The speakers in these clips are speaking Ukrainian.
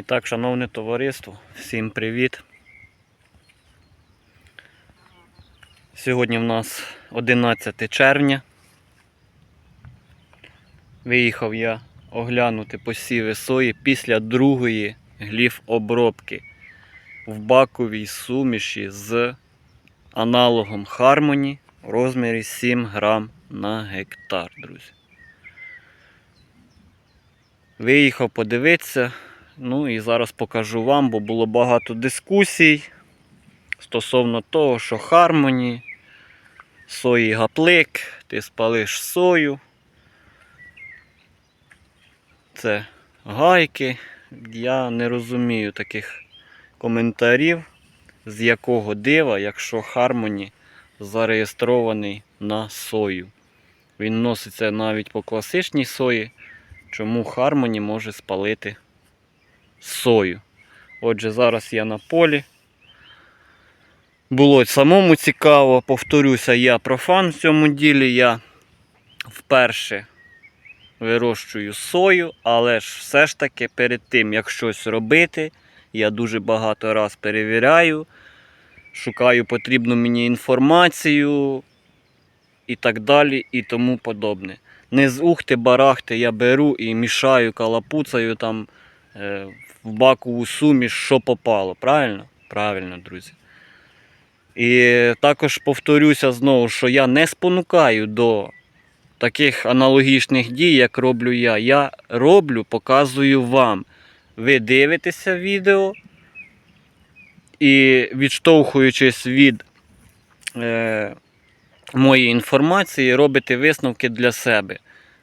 І так, шановне товариство, всім привіт. Сьогодні в нас 11 червня. Виїхав я оглянути посіви сої після другої гліф обробки в баковій суміші з аналогом Harmony в розмірі 7 грам на гектар, друзі. Виїхав подивитися, ну і зараз покажу вам, бо було багато дискусій стосовно того, що Harmony, сої гаплик, ти спалиш сою. Це гайки. Я не розумію таких коментарів, з якого дива, якщо Harmony зареєстрований на сою. Він носиться навіть по класичній сої, чому Harmony може спалити сою. Отже, зараз я на полі. Було самому цікаво, повторюся, я профан в цьому ділі. Я вперше вирощую сою, але ж все ж таки перед тим, як щось робити, я дуже багато раз перевіряю, шукаю потрібну мені інформацію і так далі, і тому подобне. Не з ухти-барахти я беру і мішаю калапуцею там е, в бакову суміш, що попало. Правильно? Правильно, друзі. І також повторюся знову, що я не спонукаю до таких аналогічних дій, як роблю я. Я роблю, показую вам. Ви дивитеся відео і відштовхуючись від е, моєї інформації, робите висновки для себе.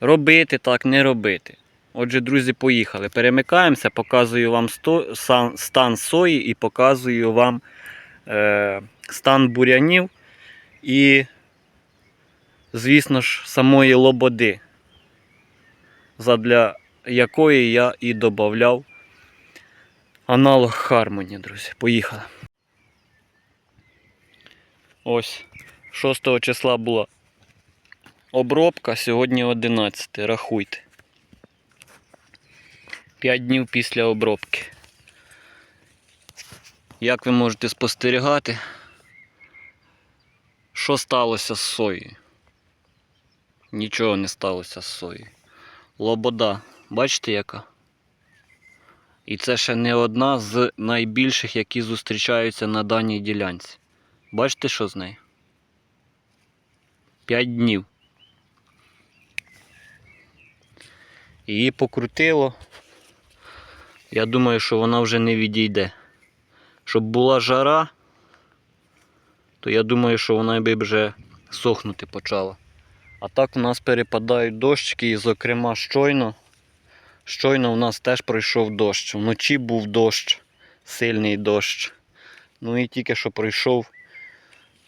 Робити так, не робити. Отже, друзі, поїхали. Перемикаємося, показую вам стан сої і показую вам е, стан бурянів і, звісно ж, самої лободи, задля якої я і додавав аналог Harmony, друзі. Поїхали. Ось 6 числа була обробка, сьогодні 11. Рахуйте. 5 днів після обробки. Як ви можете спостерігати, що сталося з соєю? Нічого не сталося з соєю. Лобода, бачите яка? І це ще не одна з найбільших, які зустрічаються на даній ділянці. Бачите, що з нею? 5 днів. Її покрутило. Я думаю, що вона вже не відійде. Щоб була жара, то я думаю, що вона би вже сохнути почала. А так у нас перепадають дощики, і, зокрема, щойно. Щойно у нас теж пройшов дощ. Вночі був дощ, сильний дощ. Ну і тільки що пройшов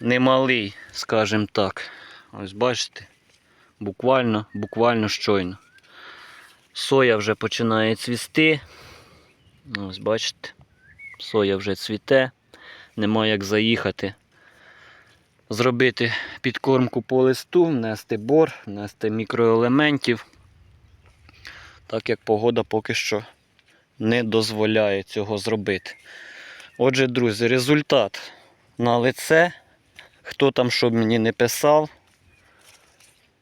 немалий, скажімо так. Ось бачите, буквально, буквально щойно. Соя вже починає цвісти. Ось бачите, соя вже цвіте, нема як заїхати. Зробити підкормку по листу, внести бор, внести мікроелементів, так як погода поки що не дозволяє цього зробити. Отже, друзі, результат на лице. Хто там що мені не писав,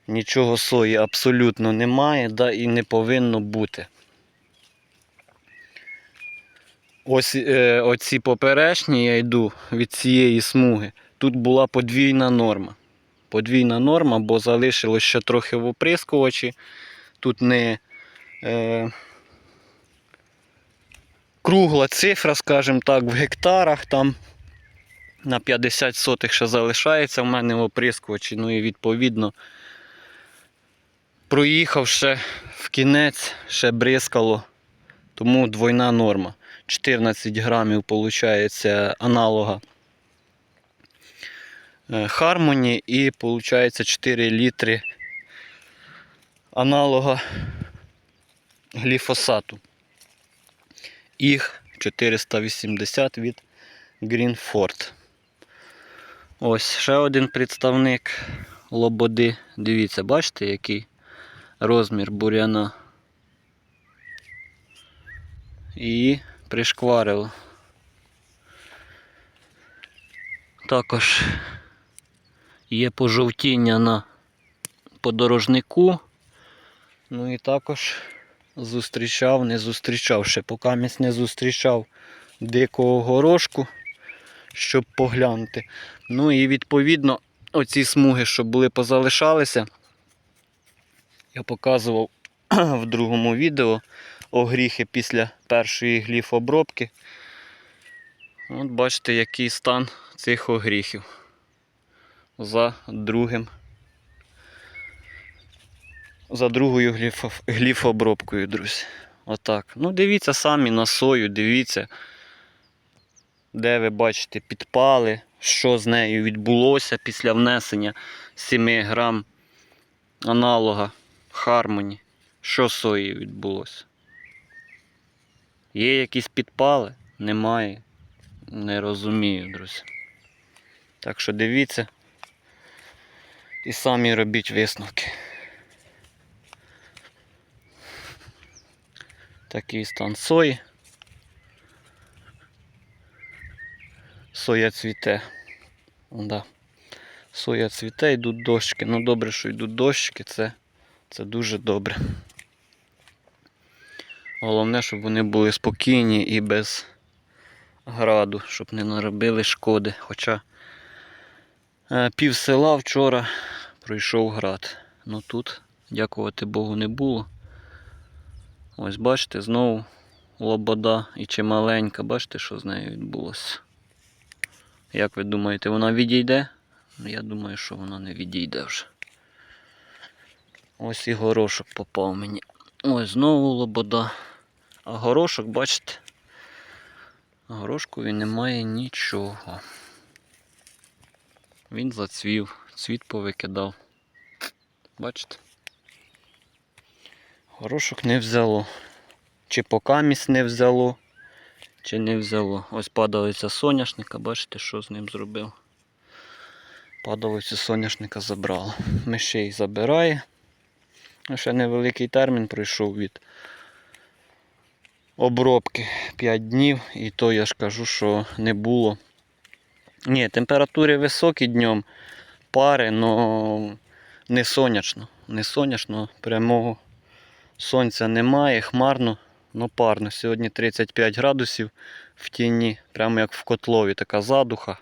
нічого сої абсолютно немає, да і не повинно бути. Ось е, оці поперечні я йду від цієї смуги. Тут була подвійна норма. Подвійна норма, бо залишилось ще трохи в оприскувачі. Тут не е, кругла цифра, скажімо так, в гектарах там на 50 сотих ще залишається в мене в оприскувачі. Ну і відповідно проїхав ще в кінець, ще бризкало, тому двойна норма. 14 грамів виходить аналога е, Harmony і виходить 4 літри аналога гліфосату. Їх 480 від Greenford. Ось ще один представник лободи. Дивіться, бачите, який розмір буряна. і пришкварило. Також є пожовтіння на подорожнику. Ну і також зустрічав, не зустрічав, ще поки місь не зустрічав дикого горошку, щоб поглянути. Ну і відповідно оці смуги, що були позалишалися, я показував в другому відео огріхи після першої гліфобробки. От бачите, який стан цих огріхів за другим. За другою гліфо- гліфобробкою, друзі. Отак. Ну, дивіться самі на сою, дивіться, де ви бачите підпали, що з нею відбулося після внесення 7 грам аналога Harmony. Що з соєю відбулося? Є якісь підпали? Немає. Не розумію, друзі. Так що дивіться і самі робіть висновки. Такий стан сої. Соя цвіте. Да. Соя цвіте, йдуть дощки. Ну добре, що йдуть дощки, це, це дуже добре. Головне, щоб вони були спокійні і без граду, щоб не наробили шкоди. Хоча е, пів села вчора пройшов град. Ну тут, дякувати Богу, не було. Ось бачите, знову лобода і чималенька. Бачите, що з нею відбулося? Як ви думаєте, вона відійде? Я думаю, що вона не відійде вже. Ось і горошок попав мені. Ось знову лобода. А горошок, бачите? Горошкові немає нічого. Він зацвів, цвіт повикидав. Бачите? Горошок не взяло. Чи покамість не взяло, чи не взяло. Ось падалиця соняшника, бачите, що з ним зробив. Падалицю соняшника забрало. Мишей забирає. Ще невеликий термін пройшов від обробки 5 днів, і то я ж кажу, що не було. Ні, температури високі днем, пари, але не сонячно. Не сонячно, прямого сонця немає, хмарно, но парно. Сьогодні 35 градусів в тіні, прямо як в котлові, така задуха.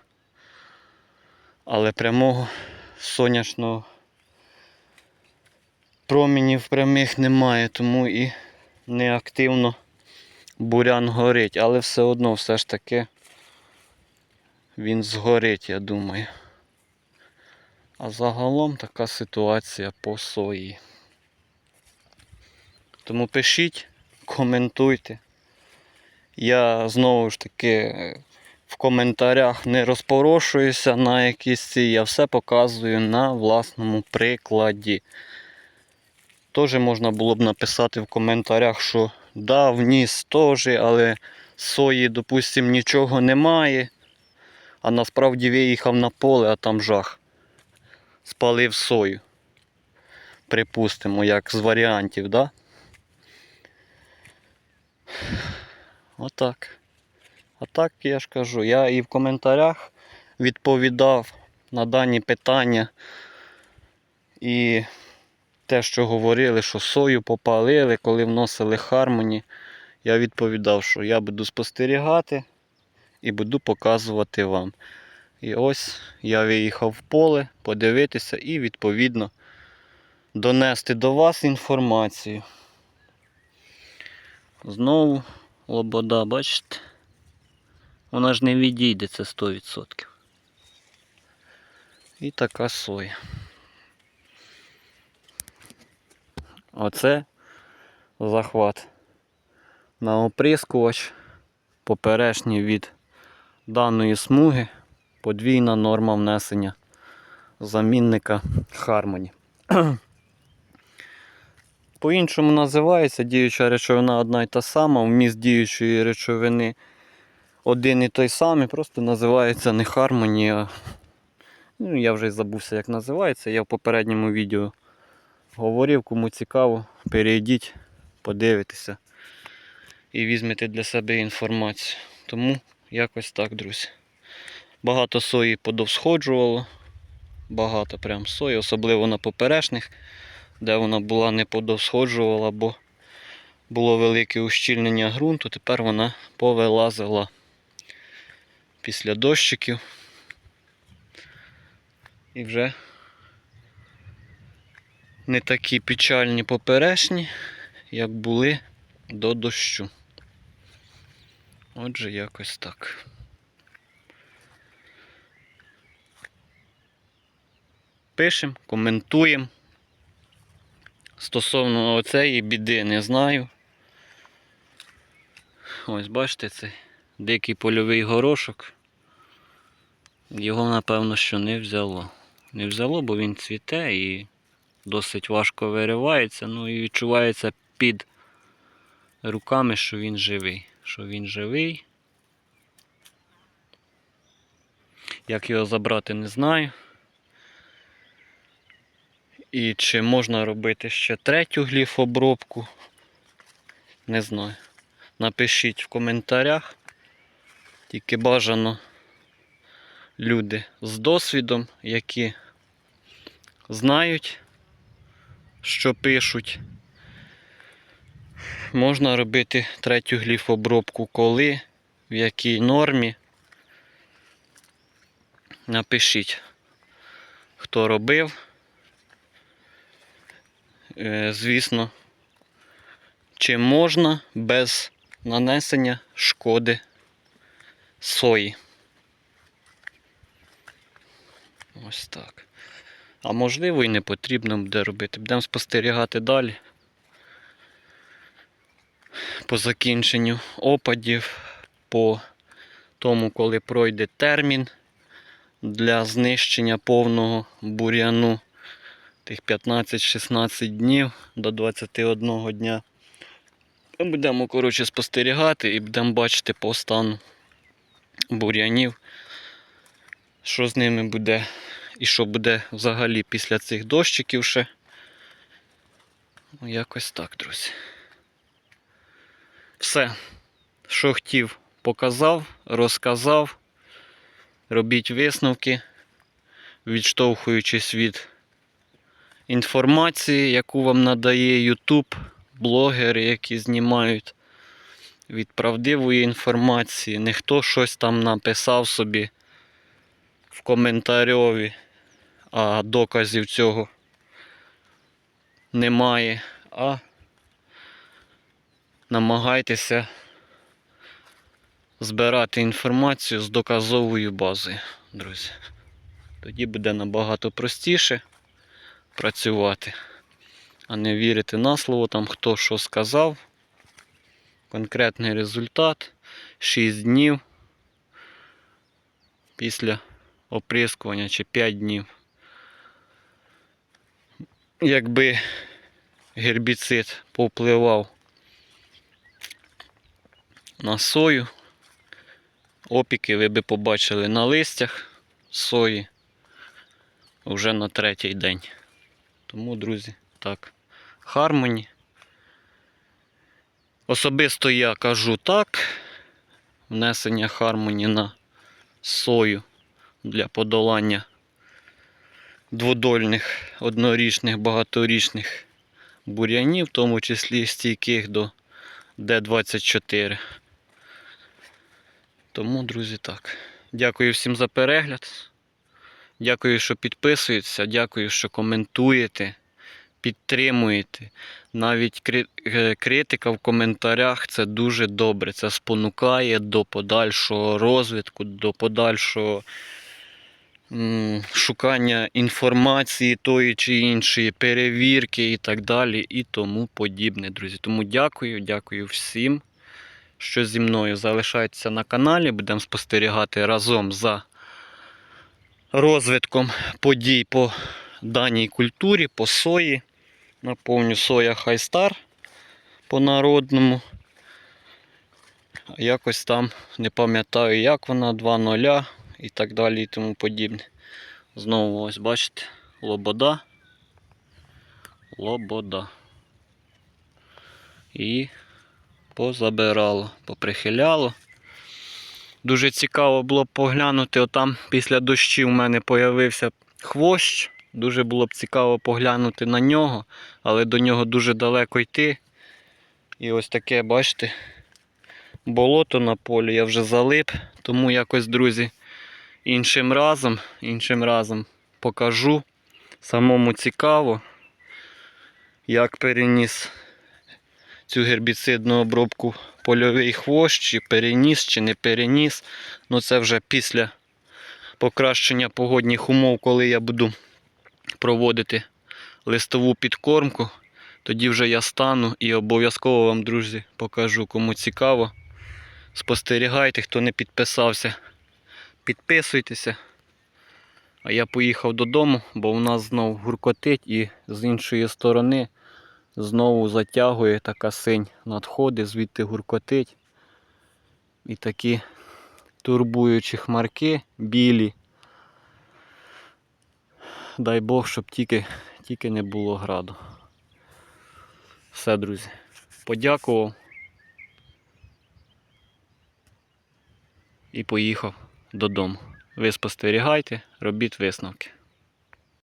Але прямого сонячного промінів прямих немає, тому і неактивно бурян горить. Але все одно все ж таки він згорить, я думаю. А загалом така ситуація по сої. Тому пишіть, коментуйте. Я знову ж таки в коментарях не розпорошуюся на якісь ці, я все показую на власному прикладі. Теж можна було б написати в коментарях, що да, вніс теж, але сої, допустим, нічого немає. А насправді виїхав на поле, а там жах. Спалив сою. Припустимо, як з варіантів, да? Отак. А так я ж кажу, я і в коментарях відповідав на дані питання. І те, що говорили, що сою попалили, коли вносили Хармоні, я відповідав, що я буду спостерігати і буду показувати вам. І ось я виїхав в поле подивитися і відповідно донести до вас інформацію. Знову лобода, бачите? Вона ж не відійде, це 100%. І така соя. Оце захват на оприскувач поперечній від даної смуги подвійна норма внесення замінника Harmony. По-іншому називається діюча речовина одна і та сама, вміст діючої речовини один і той самий, просто називається не Harmony, а ну, я вже й забувся, як називається. Я в попередньому відео говорив, кому цікаво, перейдіть, подивитися. і візьмете для себе інформацію. Тому якось так, друзі. Багато сої подовсходжувало. Багато прям сої, особливо на поперечних, де вона була не подовсходжувала, бо було велике ущільнення ґрунту, тепер вона повилазила після дощиків. І вже не такі печальні поперечні, як були до дощу. Отже, якось так. Пишемо, коментуємо. Стосовно оцеї біди не знаю. Ось бачите, цей дикий польовий горошок. Його, напевно, що не взяло. Не взяло, бо він цвіте і досить важко виривається. Ну і відчувається під руками, що він живий. Що він живий. Як його забрати, не знаю. І чи можна робити ще третю гліфобробку? Не знаю. Напишіть в коментарях. Тільки бажано люди з досвідом, які знають, що пишуть. Можна робити третю гліфобробку коли, в якій нормі. Напишіть, хто робив. Е, Звісно, чи можна без нанесення шкоди сої. Ось так. А можливо і не потрібно буде робити. Будемо спостерігати далі. По закінченню опадів, по тому, коли пройде термін для знищення повного бур'яну тих 15-16 днів до 21 дня. Ми будемо коротше, спостерігати і будемо бачити по стану бур'янів, що з ними буде і що буде взагалі після цих дощиків ще. Ну, якось так, друзі. Все, що хотів, показав, розказав. Робіть висновки, відштовхуючись від інформації, яку вам надає YouTube, блогери, які знімають від правдивої інформації. Не хто щось там написав собі в коментарьові, а доказів цього немає. А намагайтеся збирати інформацію з доказовою базою, друзі. Тоді буде набагато простіше працювати, а не вірити на слово, там хто що сказав. Конкретний результат 6 днів після оприскування чи 5 днів. Якби гербіцид повпливав на сою, опіки ви би побачили на листях сої вже на третій день. Тому, друзі, так, Хармоні. Особисто я кажу так. Внесення Хармоні на сою для подолання дводольних, однорічних, багаторічних бур'янів, в тому числі стійких до Д24. Тому, друзі, так. Дякую всім за перегляд. Дякую, що підписуєтеся, дякую, що коментуєте, підтримуєте. Навіть е, критика в коментарях це дуже добре. Це спонукає до подальшого розвитку, до подальшого шукання інформації тої чи іншої, перевірки і так далі, і тому подібне, друзі. Тому дякую, дякую всім, що зі мною залишайтеся на каналі. Будемо спостерігати разом за розвитком подій по даній культурі, по сої. Наповню соя Хайстар по народному. Якось там не пам'ятаю, як вона, 2.0 і так далі і тому подібне. Знову ось бачите, лобода. Лобода. І позабирало, поприхиляло. Дуже цікаво було б поглянути. Отам після дощів у мене появився хвощ. Дуже було б цікаво поглянути на нього, але до нього дуже далеко йти. І ось таке, бачите, болото на полі я вже залип, тому якось, друзі, іншим разом, іншим разом покажу. Самому цікаво, як переніс цю гербіцидну обробку польовий хвощ, чи переніс, чи не переніс. Ну це вже після покращення погодних умов, коли я буду проводити листову підкормку. Тоді вже я стану і обов'язково вам, друзі, покажу, кому цікаво. Спостерігайте, хто не підписався, підписуйтеся. А я поїхав додому, бо у нас знову гуркотить і з іншої сторони знову затягує така синь надходить, звідти гуркотить. І такі турбуючі хмарки білі. Дай Бог, щоб тільки, тільки не було граду. Все, друзі. Подякував. І поїхав додому. Ви спостерігайте, робіть висновки.